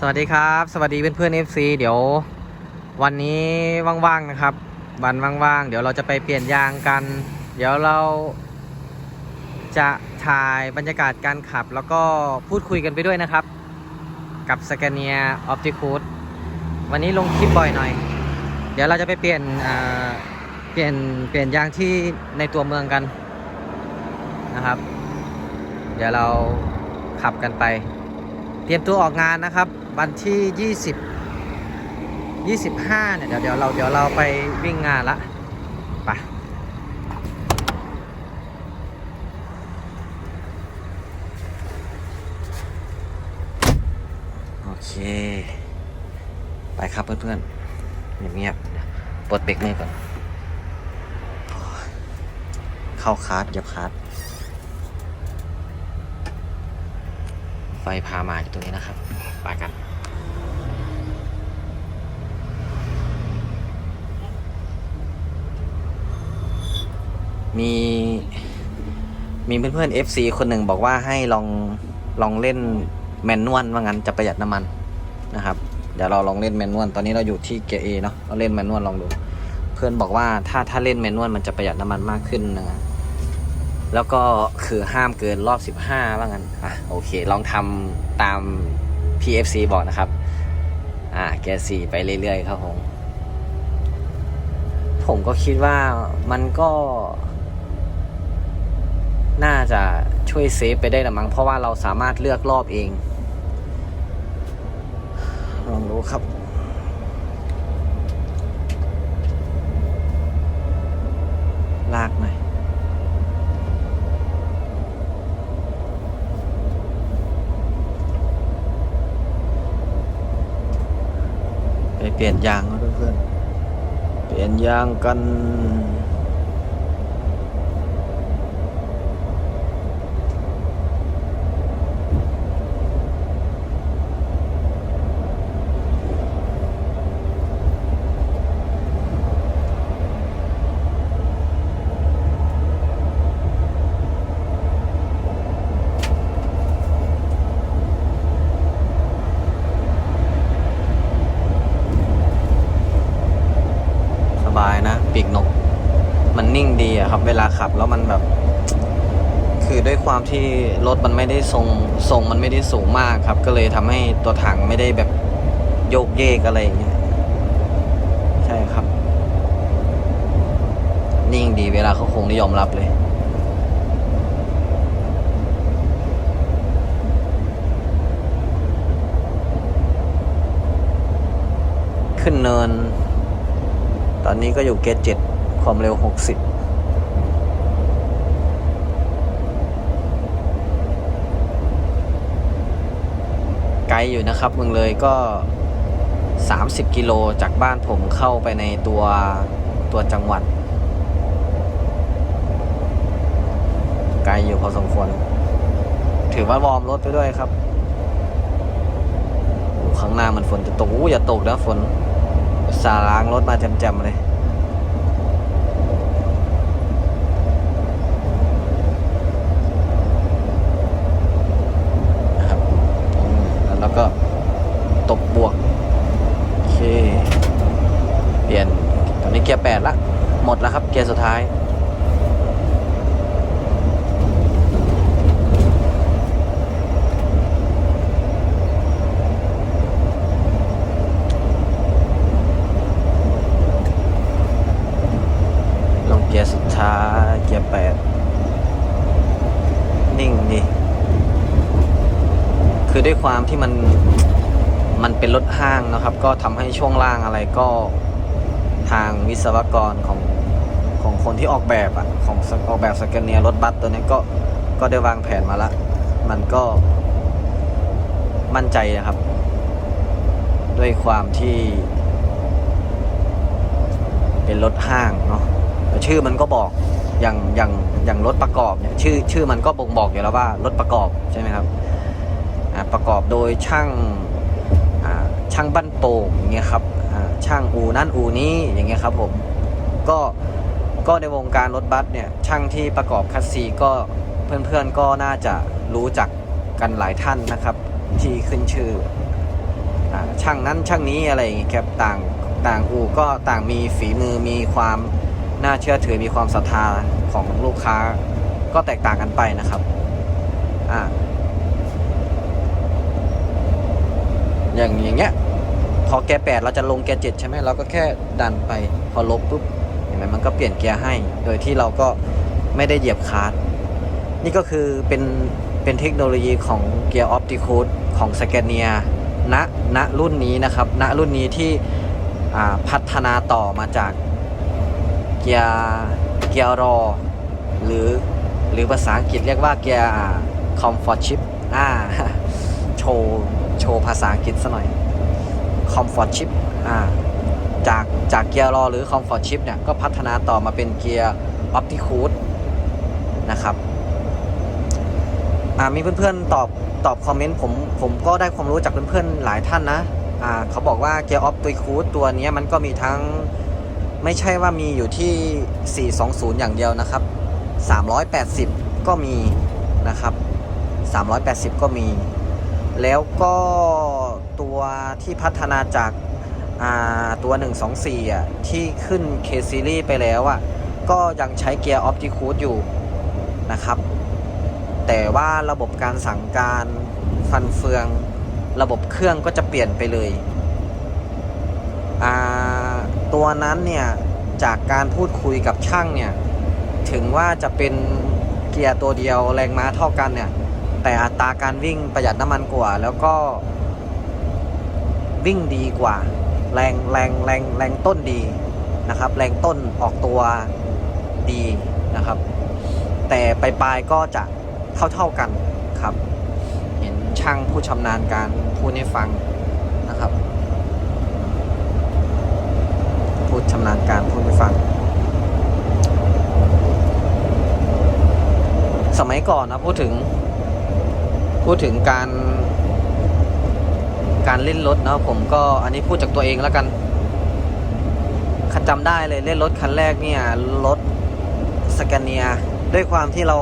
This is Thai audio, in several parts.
สวัสดีครับ สวัสดีเพื่อนๆ FC เดี๋ยว วันนี้ว่างๆนะครับวันว่างๆ เดี๋ยวเราจะไปเปลี่ยนยางกัน เดี๋ยวเราจะถ่ายบรรยากาศการขับ แล้วก็พูดคุยกันไปด้วยนะครับ กับสแกเนียออปติคูดวันนี้ลงคลิปบ่อยหน่อย เดี๋ยวเราจะไปเปลี่ยนเปลี่ยนเปลี่ยนยางที่ในตัวเมืองกันนะครับ เดี๋ยวเราขับกันไป เตรียมตัวออกงานนะครับ วันที่ 20 25เนี่ยเดี๋ยวเดี๋ยวเราเดี๋ยวเราไปวิ่งงานละไปโอเค ไปครับเพื่อนๆเงียบๆปลดเบรกมือก่อน เข้าคาร์ดเหยับคาร์ด ไฟพามาอยู่ตรงนี้นะครับไปกันมีมีเพื่อนๆ FC คนหนึ่งบอกว่าให้ลองลองเล่นแมนนวลว่างั้นจะประหยัดน้ำมันนะครับ เดี๋ยวเราลองเล่นแมนนวลตอนนี้เราอยู่ที่เกียร์เอเนาะเราเล่นแมนนวลลองดู เพื่อนบอกว่าถ้าถ้าเล่นแมนนวลมันจะประหยัดน้ำมันมากขึ้นนะ แล้วก็คือห้ามเกินรอบ 15 ว่างั้นอะโอเค ลองทำตาม PFC บอกนะครับ อ่าแกสี่ไปเรื่อยๆครับผมผมก็คิดว่ามันก็ น่าจะช่วยเซฟไปได้ละมั้งเพราะว่าเราสามารถเลือกรอบเอง ลองดูครับ ลากหน่อย ไป เปลี่ยนยางเขาด้เพื่อนเปลี่ยนยางกัน สบายนะปีกนก มันนิ่งดีอะครับ เวลาขับแล้วมันแบบ คือด้วยความที่รถมันไม่ได้ทรงทรงมันไม่ได้สูงมากครับ ก็เลยทำให้ตัวถังไม่ได้แบบโยกเยกอะไรอย่างเงี้ยใช่ครับ นิ่งดีเวลาเขาคงได้ยอมรับเลยขึ้นเนิน ตอนนี้ก็อยู่เกจเจ็ดความเร็ว 60 ไกล อยู่นะครับเมืองเลยก็ 30 กิโลจากบ้านผมเข้าไปในตัวตัวจังหวัด ไกลอยู่พอสมควร ถือว่าวอร์มรถไปด้วยครับข้างหน้ามันฝนจะตกอู้อย่าตกนะฝนสาล้างรถมาแจ่มๆเลย นะครับอืมแล้วเราก็ตบบวก โอเค เปลี่ยน ตอนนี้เกียร์แปดละ หมดแล้วครับ เกียร์สุดท้าย ลงเกียร์สุดท้าย เกียร์แปดนิ่งดีคือด้วยความที่มันมันเป็นรถห้างนะครับ ก็ทำให้ช่วงล่างอะไรก็ทางวิศวกรของ ของคนที่ออกแบบอะของออกแบบสแกนเนียรถบัสตัวนี้ก็ก็ได้วางแผนมาละ มันก็มั่นใจนะครับ ด้วยความที่ เป็นรถห้างเนาะชื่อมันก็บอกอย่างอย่างอย่างรถประกอบเนี่ยชื่อชื่อมันก็บ่งบอกอยู่แล้วว่ารถประกอบใช่ไหมครับอ่าประกอบโดยช่างอ่าช่างบ้านโป่งเงี้ยครับอ่าช่างอูนั่นอูนี้อย่างเงี้ยครับผมก็ ก็ในวงการรถบัสเนี่ยช่างที่ประกอบคัสซีก็เพื่อนๆก็น่าจะรู้จักกันหลายท่านนะครับ ที่ขึ้นชื่ออช่างนั้นช่างนี้อะไรอย่างเงี้ยครับต่างต่างอู่ก็ต่างมีฝีมือมีความน่าเชื่อถือมีความศรัทธาของลูกค้าก็แตกต่างกันไปนะครับอ่าอย่างอย่างเงี้ยพอแกแปดเราจะลงแกเจ็ดใช่ไหมเราก็แค่ดันไปพอลบปุ๊บ ไหมมันก็เปลี่ยนเกียร์ให้ โดยที่เราก็ไม่ได้เหยียบคลัตช์นี่ก็คือเป็นเป็นเทคโนโลยีของเกียร์ออปติคูดของสแกเนียณณรุ่นนี้นะครับณรุ่นนี้ที่พัฒนาต่อมาจากเกียร์เกียร์รอ หรือหรือภาษาอังกฤษเรียกว่าเกียร์คอมฟอร์ตชิพอ่าโชว์โชว์ภาษาอังกฤษซะหน่อยคอมฟอร์ตชิพอ่า จากจากเกียร์รอหรือคอมฟอร์ตชิพเนี่ยก็พัฒนาต่อมาเป็นเกียร์ออปติคูดนะครับมีเพื่อนๆตอบตอบคอมเมนต์ผมผมก็ได้ความรู้จากเพื่อนๆหลายท่านนะเขาบอกว่าเกียร์ออปติคูดตัวนี้มันก็มีทั้งไม่ใช่ว่ามีอยู่ที่ 420 อย่างเดียวนะครับ 380 ก็มีนะครับ 380 ก็มี แล้วก็ตัวที่พัฒนาจาก ตัว 124อะที่ขึ้น K Series ไปแล้วอะก็ยังใช้เกียร์ออ t ติคูดอยู่นะครับ แต่ว่าระบบการสั่งการฟันเฟือง ระบบเครื่องก็จะเปลี่ยนไปเลย ตัวนั้นเนี่ย จากการพูดคุยกับช่างเนี่ย ถึงว่าจะเป็นเกียร์ตัวเดียวแรงม้าเท่ากันเนี่ย แต่อัตราการวิ่งประหยัดน้ำมันกว่า แล้วก็วิ่งดีกว่า แรงแรงแรงแรงต้นดีนะครับ แรงต้นออกตัวดีนะครับ แต่ปลายๆก็จะเท่าเท่ากันครับ เห็นช่างผู้ชำนาญการพูดให้ฟังนะครับพูดชำนาญการพูดให้ฟัง สมัยก่อนนะพูดถึงพูดถึงการ การเล่นรถนะผมก็อันนี้พูดจากตัวเองแล้วกันคันจำได้เลยเล่นรถคันแรกเนี่ยรถสแกเนียด้วยความที่เรา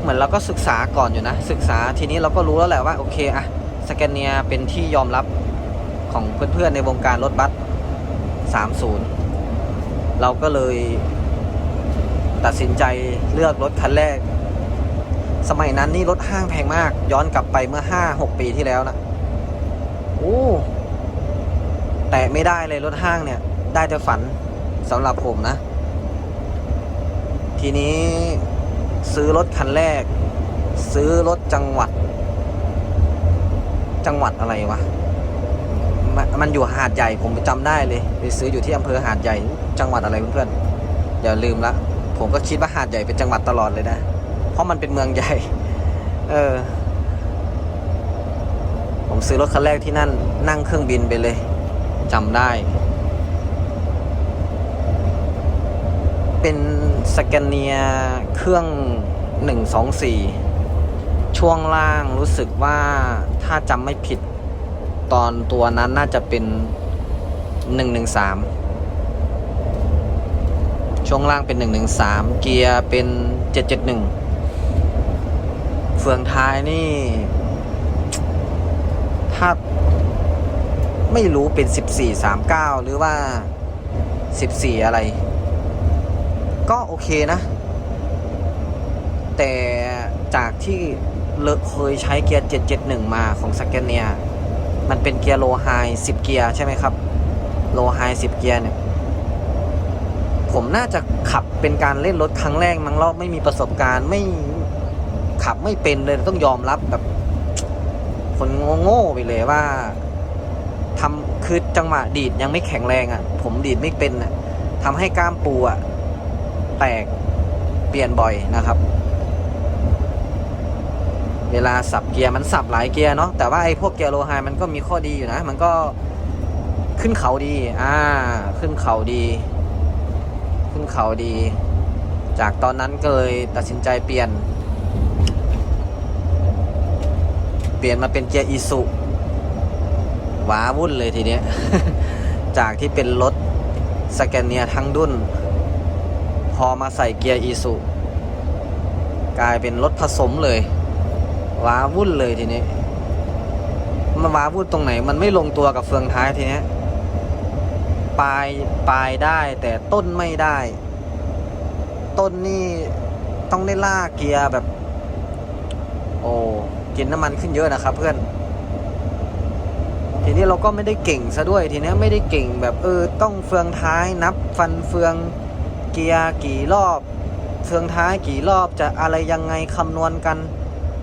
เหมือนเราก็ศึกษาก่อนอยู่นะ ศึกษาทีนี้เราก็รู้แล้วแหละว่าโอเคอะสแกเนียเป็นที่ยอมรับของเพื่อนๆในวงการรถบัส30 เราก็เลยตัดสินใจเลือกรถคันแรก สมัยนั้นนี่รถห้างแพงมาก ย้อนกลับไปเมื่อ 5-6 ปีที่แล้วนะ อ้ แต่ไม่ได้เลยรถห้างเนี่ย ได้แต่ฝันสำหรับผมนะ ทีนี้ซื้อรถคันแรก ซื้อรถจังหวัด จังหวัดอะไรวะมันมันอยู่หาดใหญ่ผมจำได้เลย ไปซื้ออยู่ที่อำเภอหาดใหญ่ จังหวัดอะไรเพื่อนๆอย่าลืมละผมก็คิดว่าหาดใหญ่เป็นจังหวัดตลอดเลยนะ เพราะมันเป็นเมืองใหญ่ เออ ผมซื้อรถคันแรกที่นั่นนั่งเครื่องบินไปเลยจำได้ เป็นสแกนเนียเครื่อง 124 ช่วงล่างรู้สึกว่าถ้าจำไม่ผิดตอนตัวนั้นน่าจะเป็น 113 ช่วงล่างเป็น 113 เกียร์เป็น 771 เฟืองท้ายนี่ ถ้าไม่รู้เป็น 1439 หรือว่า 14 อะไร ก็โอเคนะ แต่จากที่เลอเคยใช้เกียร์ 771 มาของสแกนเนีย มันเป็นเกียร์โลไฮ10 เกียร์ใช่ไหมครับ โลไฮ10 เกียร์เนี่ย ผมน่าจะขับเป็นการเล่นรถครั้งแรกมั้งรอบไม่มีประสบการณ์ไม่ขับไม่เป็นเลยต้องยอมรับแบบ คนโง่ๆไปเลยว่าทำคือจังหวะดีดยังไม่แข็งแรงอะ่ะ ผมดีดไม่เป็นอะ่ะทำให้กล้ามปูอะ่ะแตกเปลี่ยนบ่อยนะครับ เวลาสับเกียร์มันสับหลายเกียร์เนาะแต่ว่าไอ้พวกเกียร์โลไฮมันก็มีข้อดีอยู่นะ มันก็ขึ้นเขาดี อ่า ขึ้นเขาดี ขึ้นเขาดี จากตอนนั้นก็เลยตัดสินใจเปลี่ยน เปลี่ยนมาเป็นเกียร์อีสุว้าวุ่นเลยทีเนี้ย จากที่เป็นรถสแกนเนียทั้งดุนพอมาใส่เกียร์อีสุกลายเป็นรถผสมเลย ว้าวุ่นเลยทีนี้มมันว้าพูดตรงไหน มันไม่ลงตัวกับเฟืองท้ายทีเนี้ยปลายปลายได้แต่ต้นไม่ได้ ต้นนี่ต้องได้ลากเกียร์แบบ โอ้ กินน้ำมันขึ้นเยอะนะครับ เพื่อน ทีนี้เราก็ไม่ได้เก่งซะด้วย ทีนี้ไม่ได้เก่งแบบเออ ต้องเฟืองท้ายนับฟันเฟืองเกียร์กี่รอบ เฟืองท้ายกี่รอบจะอะไรยังไงคำนวณกัน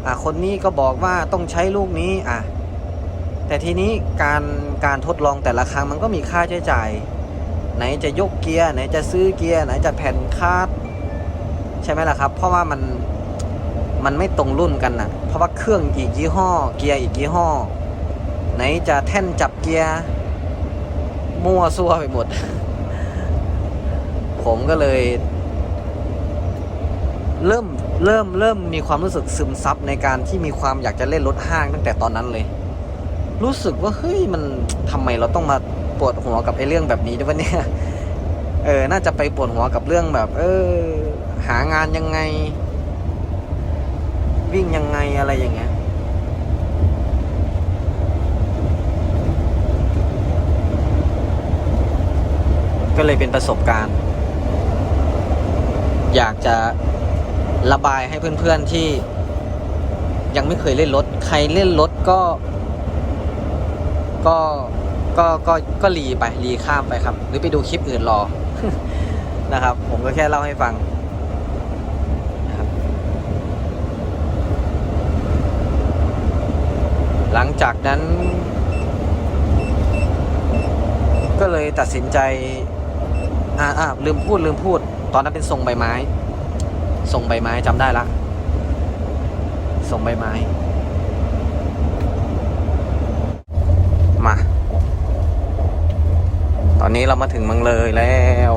อะคนนี้ก็บอกว่าต้องใช้ลูกนี้อะแต่ทีนี้การการทดลองแต่ละครั้งมันก็มีค่าใช้จ่าย ไหนจะยกเกียร์ไหนจะซื้อเกียร์ไหนจะแผ่นคาดใช่ไหมล่ะครับ เพราะว่ามัน มันไม่ตรงรุ่นกันนะเพราะว่าเครื่องอีกยี่ห้อ เกียร์อีกยี่ห้อ ไหนจะแท่นจับเกียร์มั่วซั่วไปหมด ผมก็เลย เริ่มเริ่มเริ่มมีความรู้สึกซึมซับในการที่มีความอยากจะเล่นรถห้างตั้งแต่ตอนนั้นเลย รู้สึกว่าเฮ้ยมันทำไมเราต้องมาปวดหัวกับไอ้เรื่องแบบนี้ด้วยวะเนี่ยเออ น่าจะไปปวดหัวกับเรื่องแบบ เออ หางานยังไง วิ่งยังไงอะไรอย่างเงี้ยก็เลยเป็นประสบการณ์ อยากจะระบายให้เพื่อนๆที่ยังไม่เคยเล่นรถ ใครเล่นรถก็ ก็ก็ก็ก็รีไปรีข้ามไปครับ หรือไปดูคลิปอื่นรอนะครับ ผมก็แค่เล่าให้ฟังนะครับ หลังจากนั้น ก็เลยตัดสินใจอ่าอ่าลืมพูดลืมพูด ตอนนั้นเป็นทรงใบไม้ทรงใบไม้จำได้ละทรงใบไม้ มา ตอนนี้เรามาถึงเมืองเลยแล้ว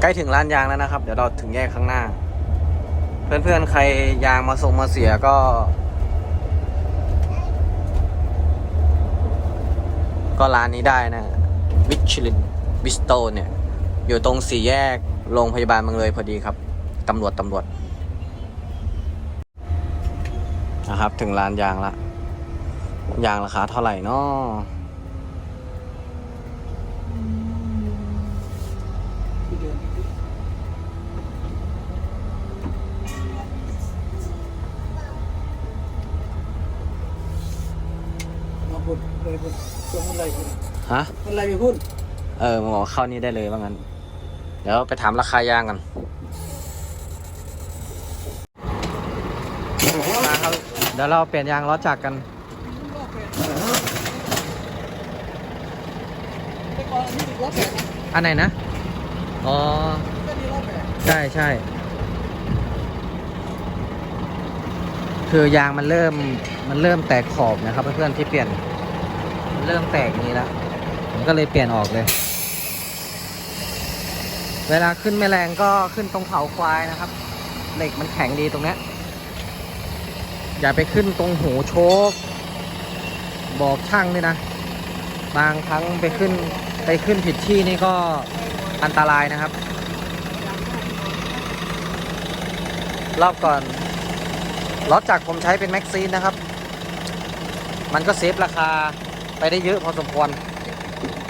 ใกล้ถึงร้านยางแล้วนะครับ เดี๋ยวเราถึงแยกข้างหน้า เพื่อนๆ ใครยางมาส่งมาเสียก็ ก็ร้านนี้ได้นะวิชลินวิสโตเนี่ย อยู่ตรงสี่แยกโรงพยาบาลเมืองเลยพอดีครับตำรวจตำรวจนะครับ ถึงร้านยางละยางราคาเท่าไหร่นาะ มา พูดเลยพูดช่วงอะไรพูดฮะอะไรไปพูดเออมึงบอกว่าเข้านี่ได้เลยว่างั้น เดี๋ยวไปถามราคายางกันมาครับ เดี๋ยวเราเปลี่ยนยางล้อจักรกัน แต่ก่อนอันนี้ติดล้อแปดนะอันไหนนะ อ๋อ ก็มีล้อแปดใช่ใช่ คือยางมันเริ่มมันเริ่มแตกขอบนะครับเพื่อนๆที่เปลี่ยน เริ่มแตกนี้แล้วผมก็เลยเปลี่ยนออกเลย เวลาขึ้นไม่แรงก็ขึ้นตรงเขาควายนะครับ เหล็กมันแข็งดีตรงนี้อย่าไปขึ้นตรงหูโชกบอกช่างด้วยนะ บางครั้งไปขึ้นไปขึ้นผิดที่นี่ก็อันตรายนะครับ รอบก่อนรถจากผมใช้เป็นแม็กซีนนะครับ มันก็เซฟราคา ไปได้เยอะพอสมควร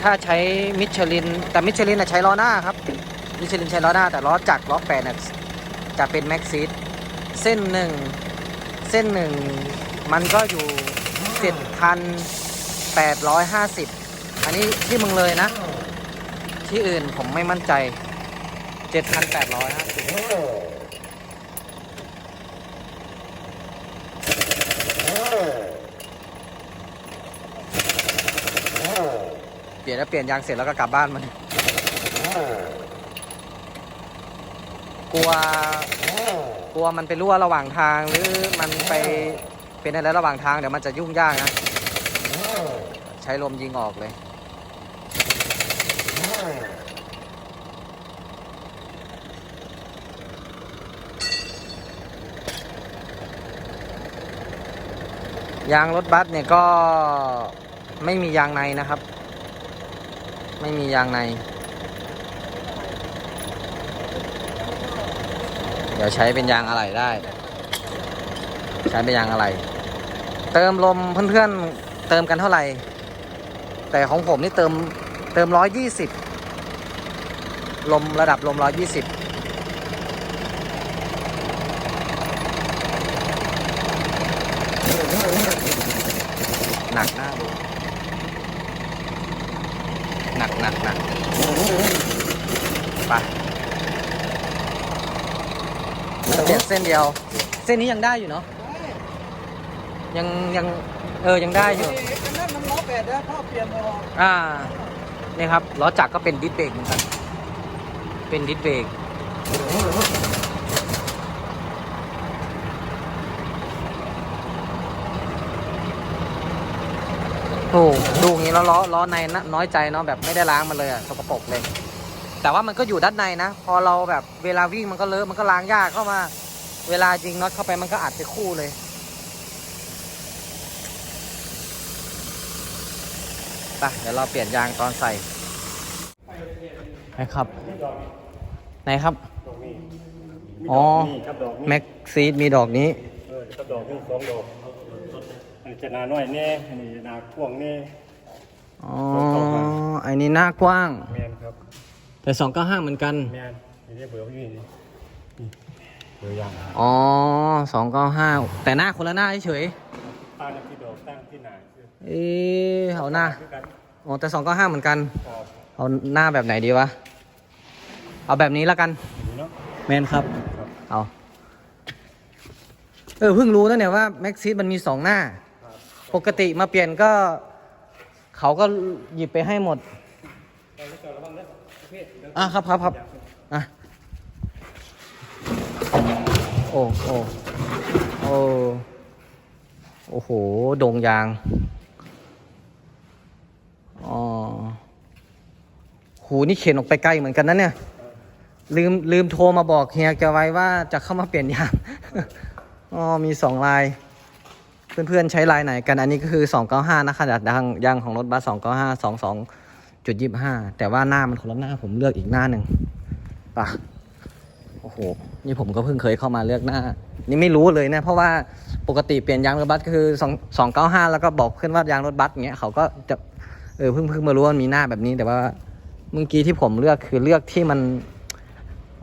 ถ้าใช้มิชลิน แต่มิชลินน่ะใช้ล้อหน้าครับ มิชลินใช้ล้อหน้าแต่ล้อจักรล้อแปดน่ะจะเป็นแม็กซีนเส้นหนึ่งเส้นหนึ่งมันก็อยู่เจ็ดพันแปดร้อยห้าสิบอันนี้ที่มึงเลยนะ ที่อื่นผมไม่มั่นใจเจ็ดพันแปดร้อยห้าสิบ เปลี่ยนแล้วเปลี่ยนยางเสร็จแล้วก็กลับบ้านมัน กลัว กลัวมันไปรั่วระหว่างทางหรือมันไปเป็นอะไรระหว่างทางเดี๋ยวมันจะยุ่งยากนะ ใช้ลมยิงออกเลยยางรถบัสเนี่ยก็ไม่มียางในนะครับ ไม่มียางใน เดี๋ยวใช้เป็นยางอะไหล่ได้ ใช้เป็นยางอะไหล่เติมลมเพื่อนๆเติมกันเท่าไหร่ แต่ของผมนี่เติมเติมร้อยยี่สิบลมระดับลมร้อยยี่สิบหนักหน้าดูหนักหนักหนักไป เปลี่ยนเส้นเดียว เส้นนี้ยังได้อยู่เนาะยังยังเออยังได้อยู่เอ๊ะอันนั้นมันล้อแปดนะพ่อเปลี่ยนออกอ่านี่ครับล้อจักรก็เป็นดิสเบรกเหมือนกัน เป็นดิสเบรกโอ้ดูอย่างนี้แล้วล้อล้อในนะน้อยใจเนาะแบบไม่ได้ล้างมันเลยอะสกปรกเลย แต่ว่ามันก็อยู่ด้านในนะ พอเราแบบเวลาวิ่งมันก็เลอะมันก็ล้างยากเข้ามา เวลายิงน็อตเข้าไปมันก็อัดไปคู่เลย ไปเดี๋ยวเราเปลี่ยนยางตอนใส่นะครับ ไหนครับดอกนี้อ๋อนี่ครับดอกนี้แม็กซีดมีดอกนี้ เออครับดอกนี้สองดอกอันนี้จะหนาน้อยแน่อันนี้หนากว้างแน่อ๋อไอ้นี่หน้ากว้าง แมนครับ แต่สองก็ห้าเหมือนกัน แมนอันนี้เบอร์พี่นี่นี่ เบอร์ยางอ๋อสองก็ห้าแต่หน้าคนละหน้าเฉยตั้งที่ดอกตั้งที่หนาคือๆเอ๊ะเอาหน้าคือกันอ๋อแต่สองก็ห้าเหมือนกันครับเอาหน้าแบบไหนดีวะ เอาแบบนี้แล้วกันนี่เนาะแมนครับครับ เอาเออเพิ่งรู้นะเนี่ยว่าแม็กซีดมันมีสองหน้า ปกติมาเปลี่ยนก็ เขาก็หยิบไปให้หมดอะครับครับครับอะ โอ้โอ้โอ้โอ้โหโด่งยางอ๋อหูนี่เข็นออกไปไกลเหมือนกันนะเนี่ย ลืมลืมโทรมาบอกเฮียแกไว้ว่าจะเข้ามาเปลี่ยนยางอ๋อมีสองลายเพื่อนๆใช้ลายไหนกัน อันนี้ก็คือ 295 นะขนาดยางยางของรถบัส 295 22.25 แต่ว่าหน้ามันคนละหน้าผมเลือกอีกหน้าหนึ่งป่ะ นี่ผมก็เพิ่งเคยเข้ามาเลือกหน้า นี่ไม่รู้เลยนะเพราะว่าปกติเปลี่ยนยางรถบัสก็คือ2 295แล้วก็บอกเพื่อนว่ายางรถบัสเงี้ยเขาก็จะเออเพิ่งเพิ่งมารู้ว่ามีหน้าแบบนี้แต่ว่าเมื่อกี้ที่ผมเลือกคือเลือกที่มัน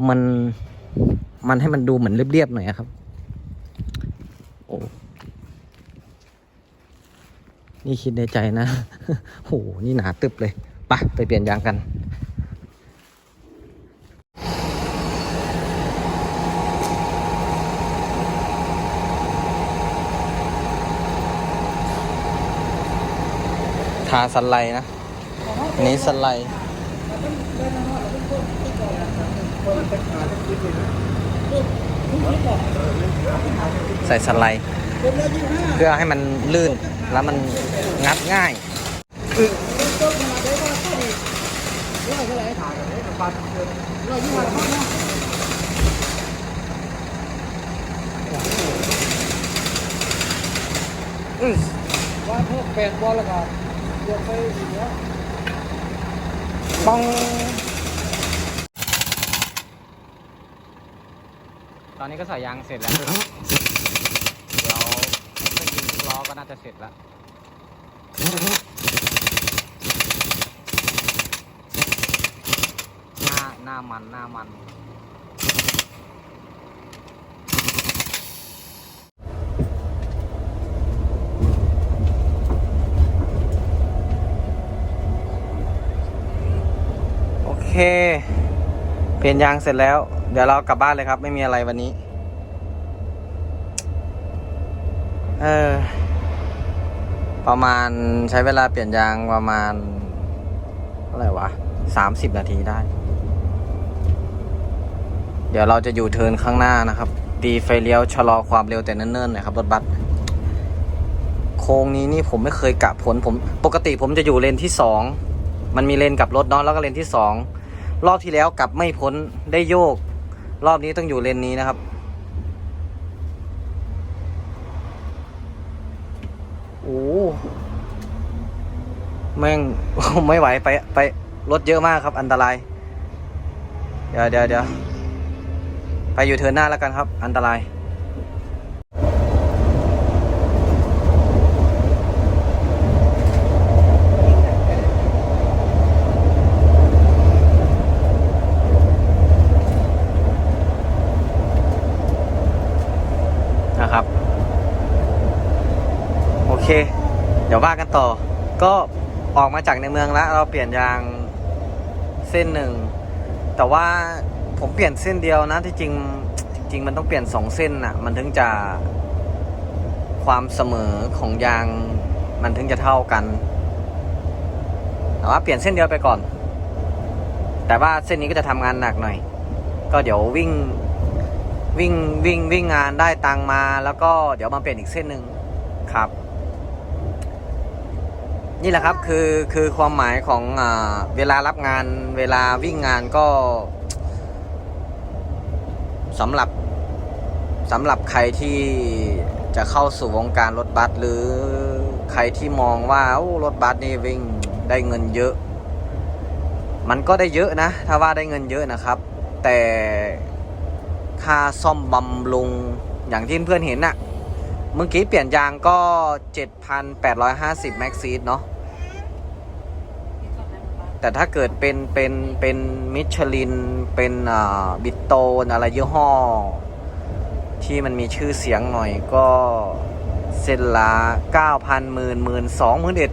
มันมันให้มันดูเหมือนเรียบๆหน่อยครับโอ้นี่คิดในใจนะโหนี่หนาตึบเลยไปะไปเปลี่ยนยางกัน ทาสไลด์นะอันนี้สไลด์ใส่สไลด์ผมละยี่ห้าเพื่อให้มันลื่นแล้วมันงัดง่ายต้นขนาดได้ว่าก็ดีร้อยเท่าไหร่ถ่ายกันเลยกับปันเกินร้อยยี่ห้าพันเนาะว่าพวกแปดบอลแล้วก็เดี๋ยวไปองตอนนี้ก็ใส่ยางเสร็จแล้ว เดี๋ยวไม่ยิงล้อก็น่าจะเสร็จแล้วหน้าหน้ามันหน้ามัน เคเปลี่ยนยางเสร็จแล้ว เดี๋ยวเรากลับบ้านเลยครับ ไม่มีอะไรวันนี้ เออ ประมาณใช้เวลาเปลี่ยนยางประมาณเท่าไหร่วะสามสิบนาทีได้ เดี๋ยวเราจะอยู่เทินข้างหน้านะครับ ดีไฟเลี้ยวชะลอความเร็วแต่เนิ่นๆหน่อยครับรถบัสโค้งนี้นี่ผมไม่เคยกะผลผม ปกติผมจะอยู่เลนที่สองมันมีเลนกับรถเนาะแล้วก็เลนที่สอง รอบที่แล้วกลับไม่พ้นได้โยก รอบนี้ต้องอยู่เลนนี้นะครับ โอ้แม่งไม่ไหวไปไปรถเยอะมากครับ อันตราย เดี๋ยวเดี๋ยวเดี๋ยวไปอยู่เทินหน้าแล้วกันครับ อันตราย เค เดี๋ยวว่ากันต่อ ก็ออกมาจากในเมืองแล้ว เราเปลี่ยนยางเส้นหนึ่ง แต่ว่าผมเปลี่ยนเส้นเดียวนะที่จริงจริงมันต้องเปลี่ยนสองเส้นน่ะมันถึงจะความเสมอของยางมันถึงจะเท่ากัน แต่ว่าเปลี่ยนเส้นเดียวไปก่อน แต่ว่าเส้นนี้ก็จะทำงานหนักหน่อย ก็เดี๋ยววิ่งวิ่งวิ่งวิ่งงานได้ตังมา แล้วก็เดี๋ยวมาเปลี่ยนอีกเส้นหนึ่งครับ นี่แหละครับคือคือความหมายของอเวลารับงานเวลาวิ่งงานก็สำหรับสำหรับใครที่จะเข้าสู่วงการรถบัสหรือใครที่มองว่าโอ้รถบัสนี่วิ่งได้เงินเยอะ มันก็ได้เยอะนะ ถ้าว่าได้เงินเยอะนะครับ แต่ค่าซ่อมบำรุงอย่างที่เพื่อนเห็นน่ะ เมื่อกี้เปลี่ยนยางก็ 7,850แม็กซีดเนาะแต่ถ้าเกิดเป็นเป็นเป็นมิชลิน เป็นอ่าบิตโตนอะไรยี่ห้อ ที่มันมีชื่อเสียงหน่อยก็เส้นละ9,000หมื่นหมื่นสองหมื่นเอ็ด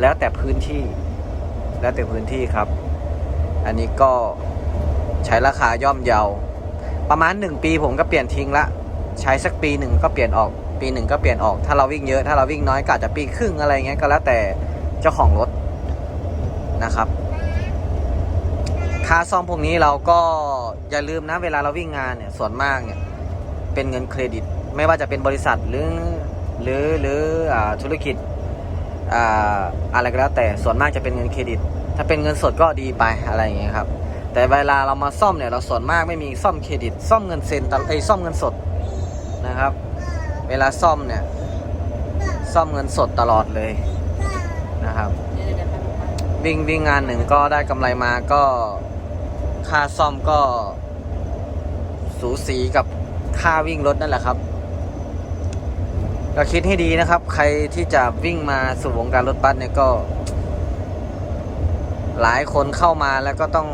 แล้วแต่พื้นที่ แล้วแต่พื้นที่ครับ อันนี้ก็ใช้ราคาย่อมเยา ประมาณ1ปีผมก็เปลี่ยนทิ้งละ ใช้สักปีหนึ่งก็เปลี่ยนออก ปีหนึ่งก็เปลี่ยนออก ถ้าเราวิ่งเยอะ ถ้าเราวิ่งน้อยก็อาจจะปีครึ่งอะไรเงี้ยก็แล้วแต่เจ้าของรถนะครับ ค่าซ่อมพวกนี้เราก็อย่าลืมนะเวลาเราวิ่งงานเนี่ยส่วนมากเนี่ยเป็นเงินเครดิต ไม่ว่าจะเป็นบริษัทหรือหรือหรืออธุรกิจอะไรก็แล้วแต่ส่วนมากจะเป็นเงินเครดิต ถ้าเป็นเงินสดก็ดีไปอะไรอย่างเงี้ยครับ แต่เวลาเรามาซ่อมเนี่ยเราส่วนมากไม่มีซ่อมเครดิต ซ่อมเงินเซ็นตลไอซ่อมเงินสด นะครับ เวลาซ่อมเนี่ย ซ่อมเงินสดตลอดเลยนะครับ วิ่งวิ่งงานหนึ่งก็ได้กำไรมาก็ค่าซ่อมก็ สูสีกับค่าวิ่งรถนั่นแหละครับก็คิดให้ดีนะครับ ใครที่จะวิ่งมาสู่วงการรถบัสเนี่ยก็ หลายคนเข้ามาแล้วก็ต้อง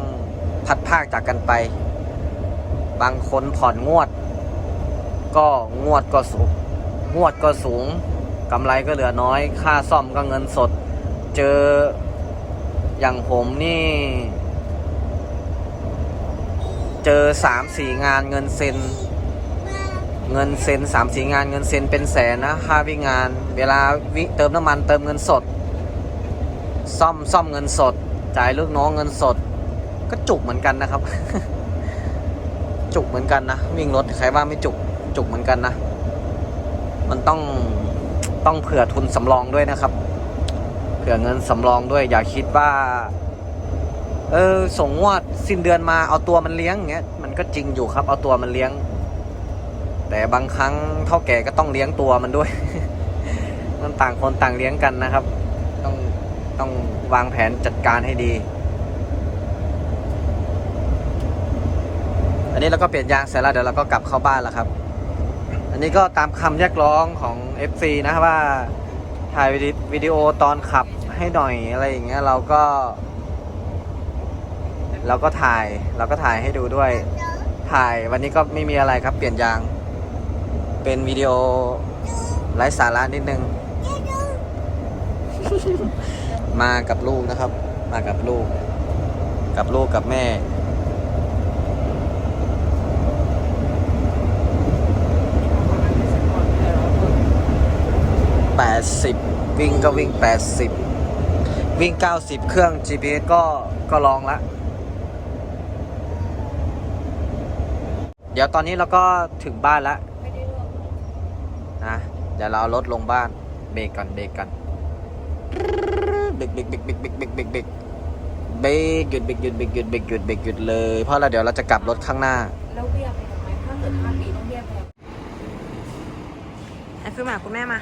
พัดภาคจากกันไป บางคนผ่อนงวด ก็งวดก็สูงงวดก็สูงกำไรก็เหลือน้อย ค่าซ่อมก็เงินสด เจออย่างผมนี่ เจอสามสี่งานเงินเซ็น เงินเซ็นสามสี่งานเงินเซ็นเป็นแสนนะค่าวิ่งงาน เวลาวิเติมน้ำมันเติมเงินสด ซ่อมซ่อมเงินสด จ่ายลูกน้องเงินสด ก็จุกเหมือนกันนะครับ จุกเหมือนกันนะ วิ่งรถใครว่าไม่จุก จุกเหมือนกันนะ มันต้องต้องเผื่อทุนสำรองด้วยนะครับ เผื่อเงินสำรองด้วย อย่าคิดว่า เออส่งงวดสิ้นเดือนมาเอาตัวมันเลี้ยงเงี้ยมันก็จริงอยู่ครับ เอาตัวมันเลี้ยง แต่บางครั้งเท่าแก่ก็ต้องเลี้ยงตัวมันด้วยมันต่างคนต่างเลี้ยงกันนะครับ ต้องต้องวางแผนจัดการให้ดี อันนี้เราก็เปลี่ยนยางเสร็จแล้วเดี๋ยวเราก็กลับเข้าบ้านแล้วครับ นนี้ก็ตามคำเรียกร้องของ FC นะว่าถ่ายวิดีวิดีโอตอนขับให้หน่อยอะไรอย่างเงี้ยเราก็ เราก็ถ่ายเราก็ถ่ายให้ดูด้วย ถ่ายวันนี้ก็ไม่มีอะไรครับเปลี่ยนยาง เป็นวิดีโอไร้สาระนิดนึง มากับลูกนะครับ มากับลูก กับลูกกับแม่ 80 วิ่งก็วิ่ง 80 วิ่ง 90 เครื่อง GPS ก็ก็ลองละ เดี๋ยวตอนนี้เราก็ถึงบ้านแล้วนะเดี๋ยวเราเอารถลงบ้านเบรกก่อนเบรกก่อนเบรกเบรกเบรกเบรกเบรกเบรกเบรกเบรกเบรกหยุดเบรกหยุดเบรกหยุดเบรกหยุดเบรกหยุดเลย เพราะเราเดี๋ยวเราจะกลับรถข้างหน้าแล้วเบี้ยไปทำไมถ้าเกิดห้าปีต้องเบี้ยไปไอ้คือหมาคุณแม่มา